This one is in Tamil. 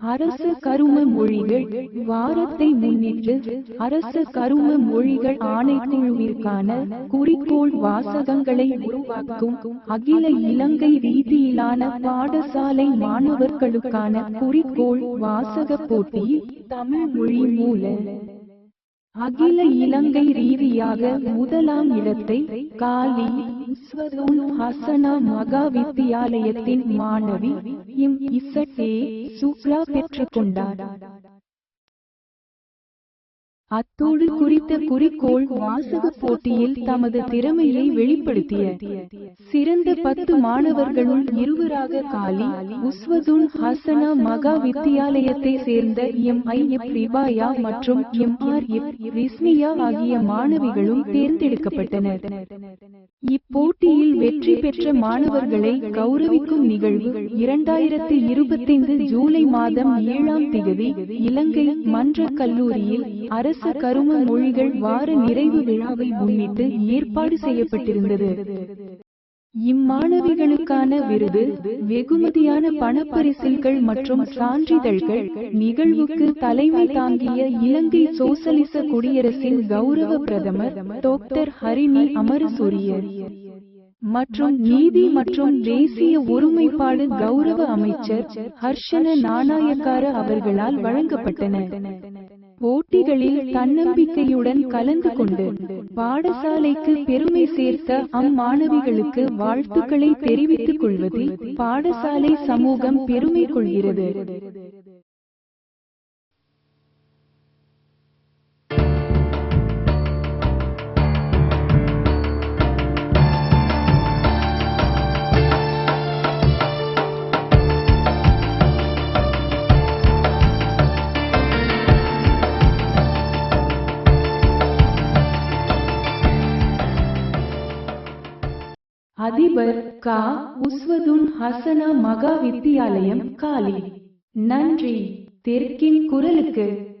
அரச கரும மொழிகள் வாரத்தை முன்னிட்டு அரச கரும மொழிகள் ஆணைக்குழுவிற்கான குறிக்கோள் வாசகங்களை உருவாக்கும் அகில இலங்கை ரீதியிலான பாடசாலை மாணவர்களுக்கான குறிக்கோள் வாசக போட்டி தமிழ் மொழி மூல அகில இலங்கை ரீதியாக முதலாம் இடத்தை காலி ஹசனா மகா வித்தியாலயத்தின் மாணவி இம் இசட்டே சுக்லா பெற்றுக்கொண்டார் அத்தோடு குறித்த குறிக்கோள் வாசக போட்டியில் தமது திறமையை வெளிப்படுத்திய சிறந்த பத்து மாணவர்களுள் இருவராக காலி உஸ்வதுன் ஹசனா மகா வித்தியாலயத்தை சேர்ந்த எம் ஐ எப் ரிபாயா மற்றும் எம் ஆர் எப் ரிஸ்மியா ஆகிய மாணவிகளும் தேர்ந்தெடுக்கப்பட்டனர். இப்போட்டியில் வெற்றி பெற்ற மாணவர்களை கௌரவிக்கும் நிகழ்வு இரண்டாயிரத்து இருபத்தைந்து ஜூலை மாதம் ஏழாம் திகதி இலங்கை மன்ற கல்லூரியில் அரசு கரும மொழிகள் வார நிறைவு விழாவை முன்னிட்டு ஏற்பாடு செய்யப்பட்டிருந்தது. இம்மாணவிகளுக்கான விருது வெகுமதியான பணப்பரிசில்கள் மற்றும் சான்றிதழ்கள் நிகழ்வுக்கு தலைமை தாங்கிய இலங்கை சோசலிச குடியரசின் கௌரவ பிரதமர் டாக்டர் ஹரிணி அமரசூரிய மற்றும் நீதி மற்றும் தேசிய ஒருமைப்பாடு கௌரவ அமைச்சர் ஹர்ஷன நாணாயக்கார அவர்களால் வழங்கப்பட்டன. போட்டிகளில் தன்னம்பிக்கையுடன் கலந்து கொண்டு பாடசாலைக்கு பெருமை சேர்த்த அம்மாணவிகளுக்கு வாழ்த்துக்களை தெரிவித்துக் கொள்வதில் பாடசாலை சமூகம் பெருமை கொள்கிறது. அதிபர் கா. உஸ்வதுன் ஹசனா மகா வித்தியாலயம் காலி. நன்றி. தெற்கின் குரலுக்கு